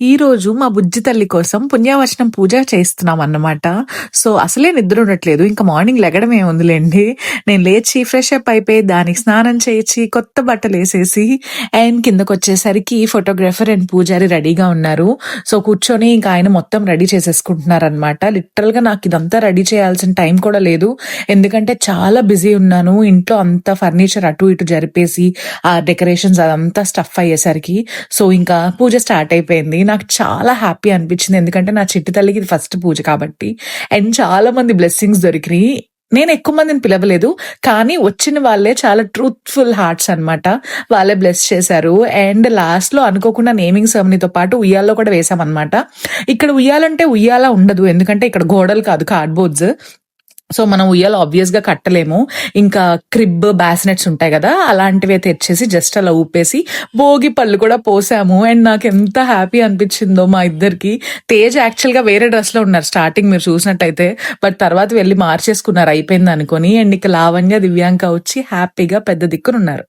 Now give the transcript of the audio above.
ఈ రోజు మా బుజ్జి తల్లి కోసం పుణ్యవచనం పూజ చేస్తున్నాం అన్నమాట. సో, అసలే నిద్ర ఉండట్లేదు. ఇంకా మార్నింగ్ లెగడం ఏముందిలెండి. నేను లేచి ఫ్రెష్ అప్ అయిపోయి, దానికి స్నానం చేయించి, కొత్త బట్టలు వేసేసి అండ్ కిందకొచ్చేసరికి ఫోటోగ్రాఫర్ అండ్ పూజారి రెడీగా ఉన్నారు. సో, కూర్చొని ఇంకా ఆయన మొత్తం రెడీ చేసేసుకుంటున్నారనమాట. లిటరల్‌గా ఇదంతా రెడీ చేయాల్సిన టైం కూడా లేదు. ఎందుకంటే చాలా బిజీ ఉన్నాను. ఇంట్లో అంతా ఫర్నిచర్ అటు ఇటు జరిపేసి, ఆ డెకరేషన్స్ అదంతా స్టఫ్ అయ్యేసరికి. సో, ఇంకా పూజ స్టార్ట్ అయిపోయింది. నాకు చాలా హ్యాపీ అనిపించింది. ఎందుకంటే నా చిట్టి తల్లికి ఇది ఫస్ట్ పూజ కాబట్టి. అండ్ చాలా మంది బ్లెస్సింగ్స్ దొరికినాయి నేను ఎక్కువ మందిని పిలవలేదు. కానీ వచ్చిన వాళ్ళే చాలా ట్రూత్‌ఫుల్ హార్ట్స్ అన్నమాట. వాళ్ళే బ్లెస్ చేశారు. అండ్ లాస్ట్‌లో అనుకోకుండా నేమింగ్ సెరమనీతో పాటు ఉయ్యాల్లో కూడా వేసామన్నమాట ఇక్కడ ఉయ్యాలంటే ఉయ్యాల ఉండదు. ఎందుకంటే ఇక్కడ గోడలు కాదు కార్డ్‌బోర్డ్స్. సో, మనం ఉయ్యాల ఆబ్వియస్‌గా కట్టలేము. ఇంకా క్రిబ్, బ్యాస్నెట్స్ ఉంటాయి కదా అలాంటివే తెచ్చేసి జస్ట్ అలా ఊపేసి భోగి పళ్ళు కూడా పోసాము. అండ్ నాకు ఎంత హ్యాపీ అనిపించిందో మా ఇద్దరికి. తేజ్ యాక్చువల్‌గా వేరే డ్రెస్‌లో ఉన్నారు స్టార్టింగ్ మీరు చూసినట్టయితే. బట్ తర్వాత వెళ్ళి మార్చేసుకున్నారు అయిపోయిందనుకోని. అండ్ ఇక లావణ్య, దివ్యాంక వచ్చి హ్యాపీగా పెద్ద దిక్కునున్నారు.